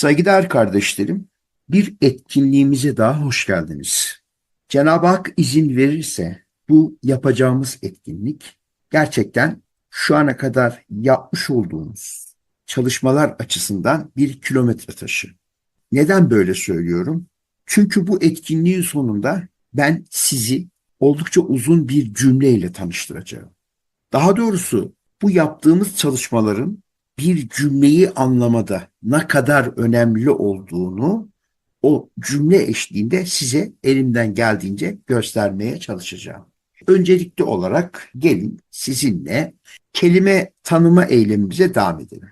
Saygıdeğer kardeşlerim, bir etkinliğimize daha hoş geldiniz. Cenab-ı Hak izin verirse bu yapacağımız etkinlik gerçekten şu ana kadar yapmış olduğumuz çalışmalar açısından bir kilometre taşı. Neden böyle söylüyorum? Çünkü bu etkinliğin sonunda ben sizi oldukça uzun bir cümleyle tanıştıracağım. Daha doğrusu bu yaptığımız çalışmaların bir cümleyi anlamada ne kadar önemli olduğunu o cümle eşliğinde size elimden geldiğince göstermeye çalışacağım. Öncelikli olarak gelin sizinle kelime tanıma eylemimize devam edelim.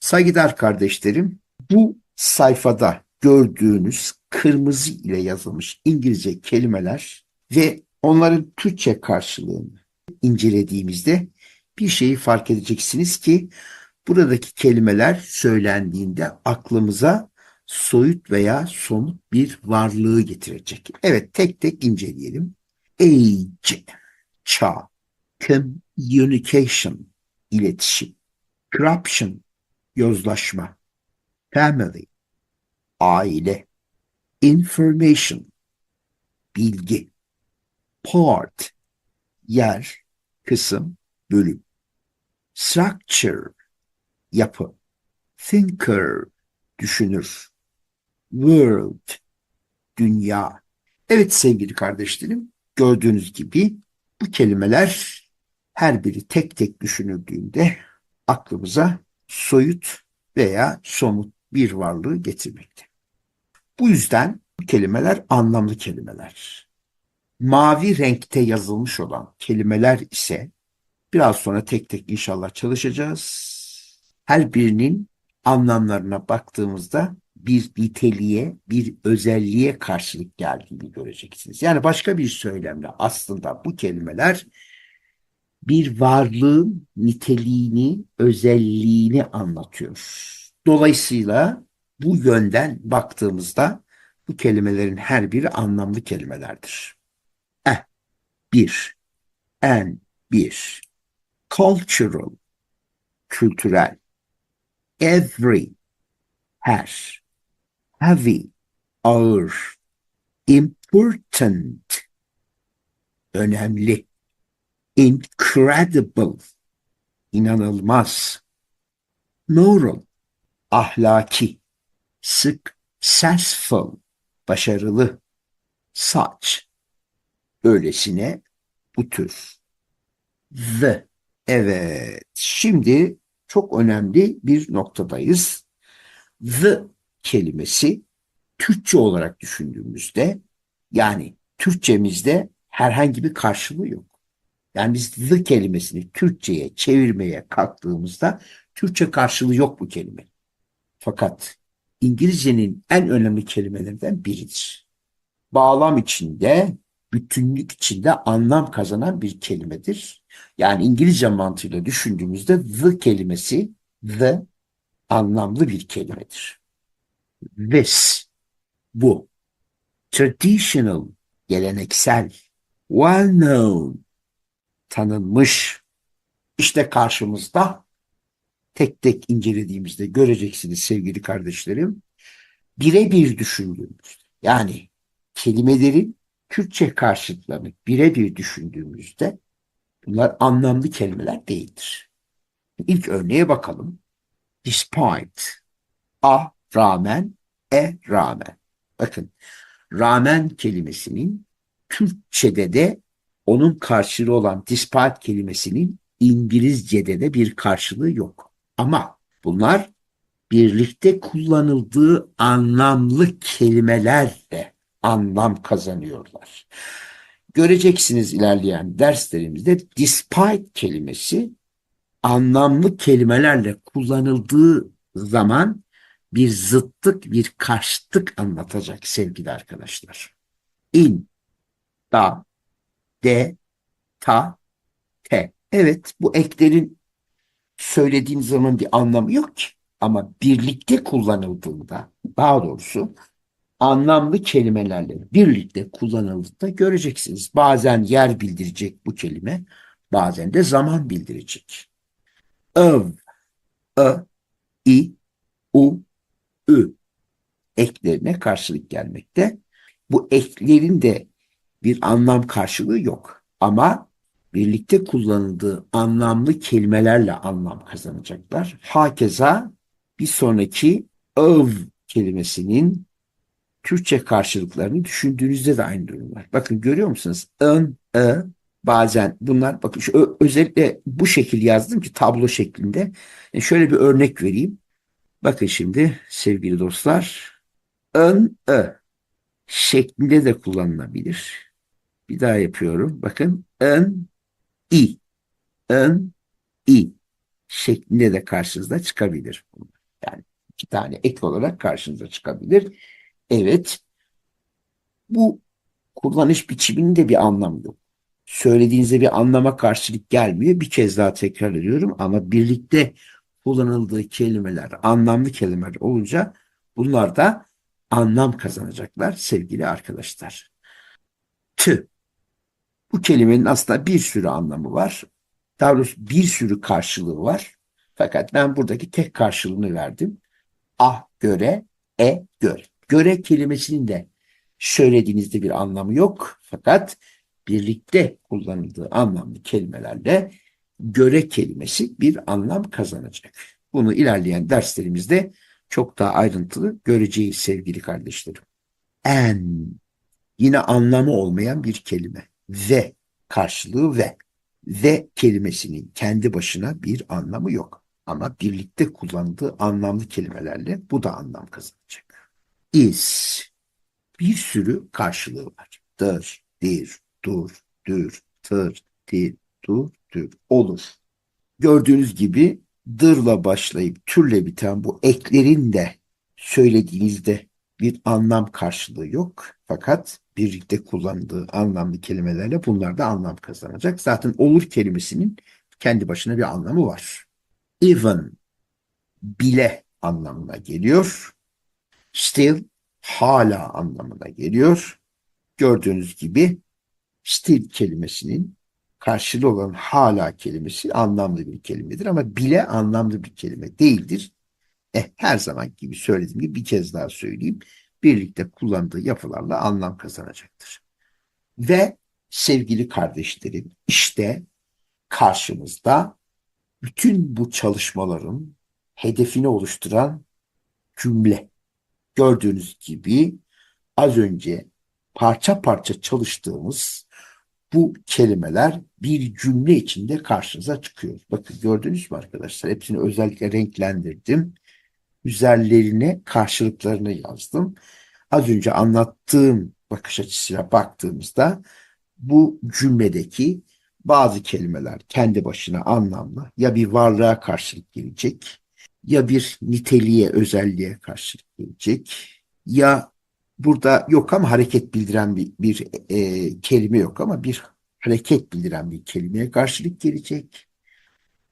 Saygıdeğer kardeşlerim, bu sayfada gördüğünüz kırmızı ile yazılmış İngilizce kelimeler ve onların Türkçe karşılığını incelediğimizde bir şeyi fark edeceksiniz ki buradaki kelimeler söylendiğinde aklımıza soyut veya somut bir varlığı getirecek. Evet tek tek inceleyelim. Age, çağ, communication, iletişim, corruption, yozlaşma, family, aile, information, bilgi, part, yer, kısım, bölüm, structure, yapı, thinker, düşünür, world, dünya. Evet sevgili kardeşlerim, gördüğünüz gibi bu kelimeler her biri tek tek düşünüldüğünde aklımıza soyut veya somut bir varlığı getirmekte. Bu yüzden bu kelimeler anlamlı kelimeler. Mavi renkte yazılmış olan kelimeler ise biraz sonra tek tek inşallah çalışacağız. Her birinin anlamlarına baktığımızda bir niteliğe, bir özelliğe karşılık geldiğini göreceksiniz. Yani başka bir söylemle aslında bu kelimeler bir varlığın niteliğini, özelliğini anlatıyor. Dolayısıyla bu yönden baktığımızda bu kelimelerin her biri anlamlı kelimelerdir. Eh, bir, en, bir, cultural, kültürel, every, her, heavy, ağır, important, önemli, incredible, inanılmaz, moral, ahlaki, successful, başarılı, such, öylesine, bu tür. The, evet, şimdi çok önemli bir noktadayız. The kelimesi Türkçe olarak düşündüğümüzde yani Türkçemizde herhangi bir karşılığı yok. Yani biz the kelimesini Türkçe'ye çevirmeye kalktığımızda Türkçe karşılığı yok bu kelime. Fakat İngilizcenin en önemli kelimelerinden biridir. Bağlam içinde, bütünlük içinde anlam kazanan bir kelimedir. Yani İngilizce mantığıyla düşündüğümüzde the kelimesi the anlamlı bir kelimedir. This, bu. Traditional, geleneksel. Well known, tanınmış. İşte karşımızda tek tek incelediğimizde göreceksiniz sevgili kardeşlerim. Birebir düşündüğümüzde yani kelimelerin Türkçe karşıtlarını birebir düşündüğümüzde bunlar anlamlı kelimeler değildir. İlk örneğe bakalım. Despite, a rağmen, e rağmen. Bakın rağmen kelimesinin Türkçe'de de onun karşılığı olan despite kelimesinin İngilizce'de de bir karşılığı yok. Ama bunlar birlikte kullanıldığı anlamlı kelimelerle anlam kazanıyorlar. Göreceksiniz ilerleyen derslerimizde despite kelimesi anlamlı kelimelerle kullanıldığı zaman bir zıttık, bir karşıtlık anlatacak sevgili arkadaşlar. In, da, de, ta, te. Evet bu eklerin söylediğin zaman bir anlamı yok ki. Ama birlikte kullanıldığında, daha doğrusu anlamlı kelimelerle birlikte kullanıldığında göreceksiniz. Bazen yer bildirecek bu kelime, bazen de zaman bildirecek. Öv, ö, i, u, ü. eklerine karşılık gelmekte. Bu eklerin de bir anlam karşılığı yok. Ama birlikte kullanıldığı anlamlı kelimelerle anlam kazanacaklar. Hakeza bir sonraki öv kelimesinin Türkçe karşılıklarını düşündüğünüzde de aynı durum var. Bakın görüyor musunuz? Ön, ı, bazen bunlar bakın şu, özellikle bu şekil yazdım ki tablo şeklinde. Yani e, şöyle bir örnek vereyim. Bakın şimdi sevgili dostlar ön, ı şeklinde de kullanılabilir. Bir daha yapıyorum. Bakın ön, i, ön, i şeklinde de karşınıza çıkabilir. Yani iki tane ek olarak karşınıza çıkabilir. Evet, bu kullanış biçiminde bir anlam yok. Söylediğinizde bir anlama karşılık gelmiyor. Bir kez daha tekrar ediyorum ama birlikte kullanıldığı kelimeler, anlamlı kelimeler olunca bunlar da anlam kazanacaklar sevgili arkadaşlar. T. Bu kelimenin aslında bir sürü anlamı var. Daha doğrusu bir sürü karşılığı var. Fakat ben buradaki tek karşılığını verdim. Ah göre, e göre. Göre kelimesinin de söylediğinizde bir anlamı yok. Fakat birlikte kullanıldığı anlamlı kelimelerle göre kelimesi bir anlam kazanacak. Bunu ilerleyen derslerimizde çok daha ayrıntılı göreceğiz sevgili kardeşlerim. En yine anlamı olmayan bir kelime. Ve karşılığı ve. Ve kelimesinin kendi başına bir anlamı yok. Ama birlikte kullandığı anlamlı kelimelerle bu da anlam kazanacak. Is bir sürü karşılığı var. Dır, dir, dur, dür, tır, tir, dur, dür, olur. Gördüğünüz gibi dırla başlayıp türle biten bu eklerin de söylediğinizde bir anlam karşılığı yok. Fakat birlikte kullandığı anlamlı kelimelerle bunlar da anlam kazanacak. Zaten olur kelimesinin kendi başına bir anlamı var. Even bile anlamına geliyor. Still hala anlamına geliyor. Gördüğünüz gibi still kelimesinin karşılığı olan hala kelimesi anlamlı bir kelimedir ama bile anlamlı bir kelime değildir. Eh, her zaman gibi söylediğim gibi bir kez daha söyleyeyim. Birlikte kullandığı yapılarla anlam kazanacaktır. Ve sevgili kardeşlerim işte karşımızda bütün bu çalışmaların hedefini oluşturan cümle. Gördüğünüz gibi az önce parça parça çalıştığımız bu kelimeler bir cümle içinde karşınıza çıkıyor. Bakın gördünüz mü arkadaşlar? Hepsini özellikle renklendirdim. Üzerlerine karşılıklarını yazdım. Az önce anlattığım bakış açısıyla baktığımızda bu cümledeki bazı kelimeler kendi başına anlamlı ya bir varlığa karşılık gelecek ya bir niteliğe, özelliğe karşılık gelecek ya burada yok ama hareket bildiren bir, bir e, kelime yok ama bir hareket bildiren bir kelimeye karşılık gelecek.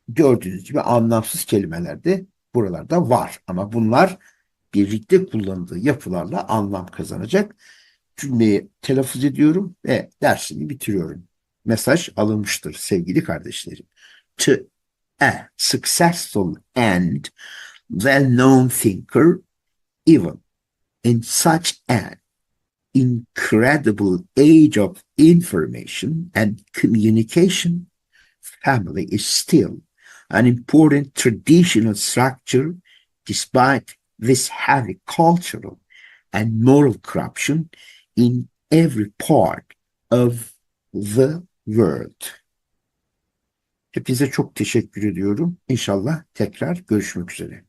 Gördüğünüz gibi anlamsız kelimeler de buralarda var ama bunlar birlikte kullanıldığı yapılarla anlam kazanacak. Cümleyi telaffuz ediyorum ve dersimi bitiriyorum. Mesaj alınmıştır sevgili kardeşlerim. To a successful and well-known thinker, even in such an incredible age of information and communication, family is still an important traditional structure despite this heavy cultural and moral corruption in every part of the world. Hepinize çok teşekkür ediyorum. İnşallah tekrar görüşmek üzere.